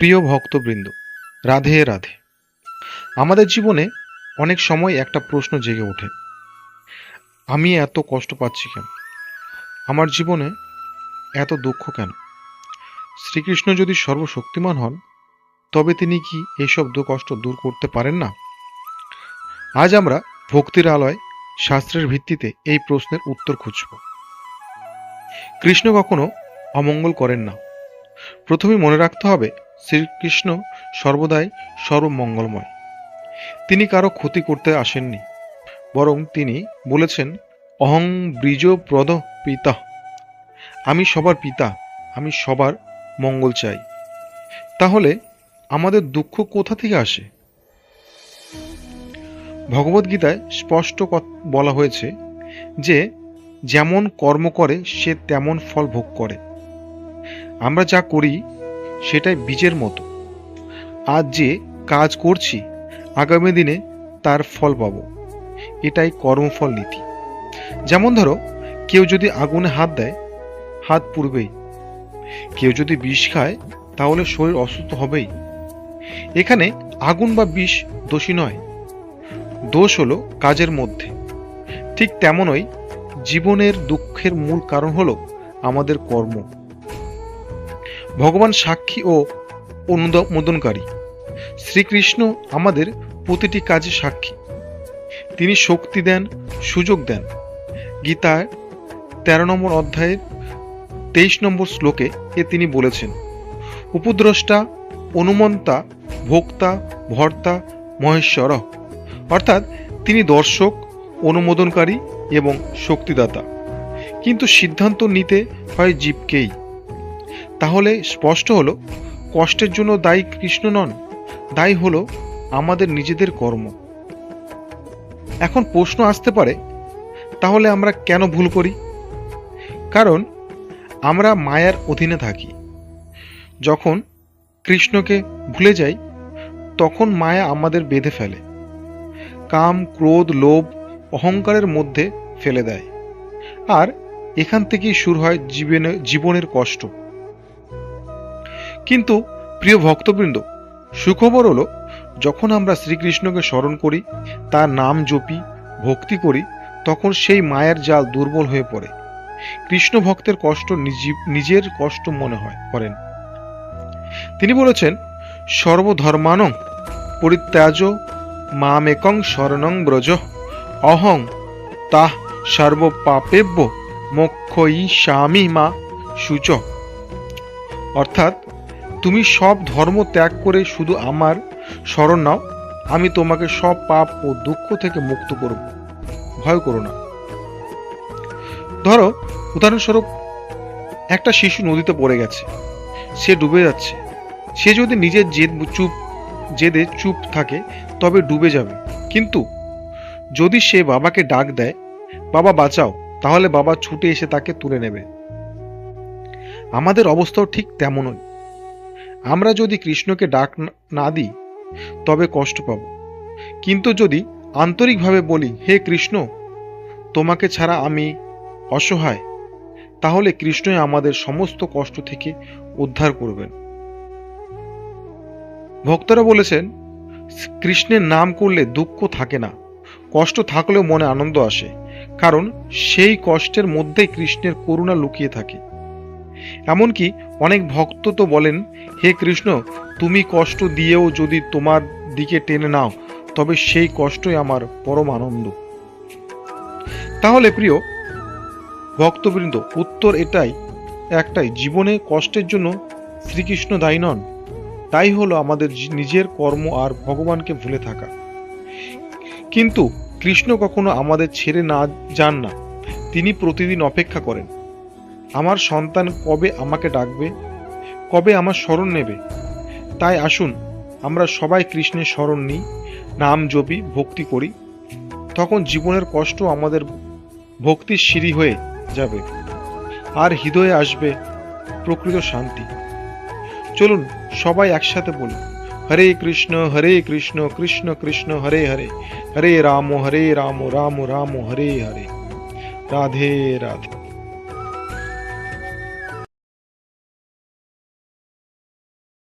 প্রিয় ভক্তবৃন্দ, রাধে রাধে। আমাদের জীবনে অনেক সময় একটা প্রশ্ন জেগে ওঠে, আমি এত কষ্ট পাচ্ছি কেন? আমার জীবনে এত দুঃখ কেন? শ্রীকৃষ্ণ যদি সর্বশক্তিমান হন, তবে তিনি কি এইসব দুঃখ কষ্ট দূর করতে পারেন না? আজ আমরা ভক্তির আলয় শাস্ত্রের ভিত্তিতে এই প্রশ্নের উত্তর খুঁজব। কৃষ্ণ কখনো অমঙ্গল করেন না। প্রথমে মনে রাখতে হবে শ্রীকৃষ্ণ সর্বদাই সর্বমঙ্গলময়। তিনি কারও ক্ষতি করতে আসেননি, বরং তিনি বলেছেন, অহং ব্রিজ প্রদ পিতা। আমি সবার পিতা, আমি সবার মঙ্গল চাই। তাহলে আমাদের দুঃখ কোথা থেকে আসে? ভগবদ্গীতায় স্পষ্ট বলা হয়েছে যে, যেমন কর্ম করে, সে তেমন ফল ভোগ করে। আমরা যা করি সেটাই বীজের মতো। আজ যে কাজ করছি, আগামী দিনে তার ফল পাবো। এটাই কর্মফল নীতি। যেমন ধরো, কেউ যদি আগুনে হাত দেয়, হাত পুড়বেই। কেউ যদি বিষ খায়, তাহলে শরীর অসুস্থ হবেই। এখানে আগুন বা বিষ দোষী নয়। দোষ হলো কাজের মধ্যে। ঠিক তেমনই জীবনের দুঃখের মূল কারণ হলো আমাদের কর্ম। ভগবান সাক্ষী ও অনুমোদনকারী শ্রীকৃষ্ণ আমাদের প্রতিটি কাজে সাক্ষী। তিনি শক্তি দেন, সুযোগ দেন। গীতায় তেরো নম্বর অধ্যায়ের তেইশ নম্বর শ্লোকে এ তিনি বলেছেন, উপদ্রষ্টা, অনুমন্তা, ভোক্তা, ভর্তা, মহেশ্বর। অর্থাৎ তিনি দর্শক, অনুমোদনকারী এবং শক্তিদাতা। কিন্তু সিদ্ধান্ত নিতে হয় জীবকেই। তাহলে স্পষ্ট হলো, কষ্টের জন্য দায়ী কৃষ্ণ নন, দায়ী হলো আমাদের নিজেদের কর্ম। এখন প্রশ্ন আসতে পারে, তাহলে আমরা কেন ভুল করি? কারণ আমরা মায়ার অধীনে থাকি। যখন কৃষ্ণকে ভুলে যাই, তখন মায়া আমাদের বেঁধে ফেলে। কাম, ক্রোধ, লোভ, অহংকারের মধ্যে ফেলে দেয়। আর এখান থেকেই শুরু হয় জীবনে জীবনের কষ্ট। কিন্তু, প্রিয় ভক্তবৃন্দ, সুখবর হলো, যখন আমরা শ্রীকৃষ্ণকে স্মরণ করি, তার নাম জপি, ভক্তি করি, তখন সেই মায়ের জাল দুর্বল হয়ে পড়ে। কৃষ্ণ ভক্তের কষ্ট নিজের কষ্ট মনে হয়, করেন। তিনি বলেছেন, সর্বধর্মানং পরিত্যাজ মামেকং শরণং ব্রজ, অহং তাহ সর্বপাপেব্য মোক্ষয়ী স্বামী মা সূচ। অর্থাৎ তুমি সব ধর্ম ত্যাগ করে শুধু আমার স্মরণ নাও, আমি তোমাকে সব পাপ ও দুঃখ থেকে মুক্ত করব। ভয় করো না। ধরো, উদাহরণস্বরূপ, একটা শিশু নদীতে পড়ে গেছে। সে ডুবে যাচ্ছে। সে যদি নিজের জেদ চুপ, জেদে চুপ থাকে, তবে ডুবে যাবে। কিন্তু যদি সে বাবাকে ডাক দেয়, বাবা, বাঁচাও, তাহলে বাবা ছুটে এসে তাকে তুলে নেবে। আমাদের অবস্থাও ঠিক তেমনই। আমরা যদি কৃষ্ণকে ডাক না- দিই, তবে কষ্ট পাব। কিন্তু যদি আন্তরিকভাবে বলি, হে কৃষ্ণ, তোমাকে ছাড়া আমি অসহায়, তাহলে কৃষ্ণই আমাদের সমস্ত কষ্ট থেকে উদ্ধার করবেন। ভক্তরা বলেছেন, কৃষ্ণের নাম করলে দুঃখ থাকে না, কষ্ট থাকলেও মনে আনন্দ আসে, কারণ সেই কষ্টের মধ্যেই কৃষ্ণের করুণা লুকিয়ে থাকে। এমনকি অনেক ভক্ত তো বলেন, হে কৃষ্ণ, তুমি কষ্ট দিয়েও যদি তোমার দিকে টেনে নাও, তবে সেই কষ্টই আমার পরম আনন্দ। তাহলে প্রিয় ভক্তবৃন্দ, উত্তর এটাই, একটাই, জীবনে কষ্টের জন্য শ্রীকৃষ্ণ দায়ী নন। তাই হলো আমাদের নিজের কর্ম আর ভগবানকে ভুলে থাকা। কিন্তু কৃষ্ণ কখনো আমাদের ছেড়ে না যান না। তিনি প্রতিদিন অপেক্ষা করেন। আমার সন্তান কবে আমাকে ডাকবে? কবে আমার স্মরণ নেবে? তাই আসুন, আমরা সবাই কৃষ্ণের স্মরণ নিই, নাম জপি, ভক্তি করি। তখন জীবনের কষ্ট আমাদের ভক্তির সিঁড়ি হয়ে যাবে। আর হৃদয়ে আসবে প্রকৃত শান্তি। চলুন, সবাই একসাথে বলি, হরে কৃষ্ণ হরে কৃষ্ণ কৃষ্ণ কৃষ্ণ, হরে হরে। হরে রাম হরে রাম রাম রাম, হরে হরে। রাধে রাধে।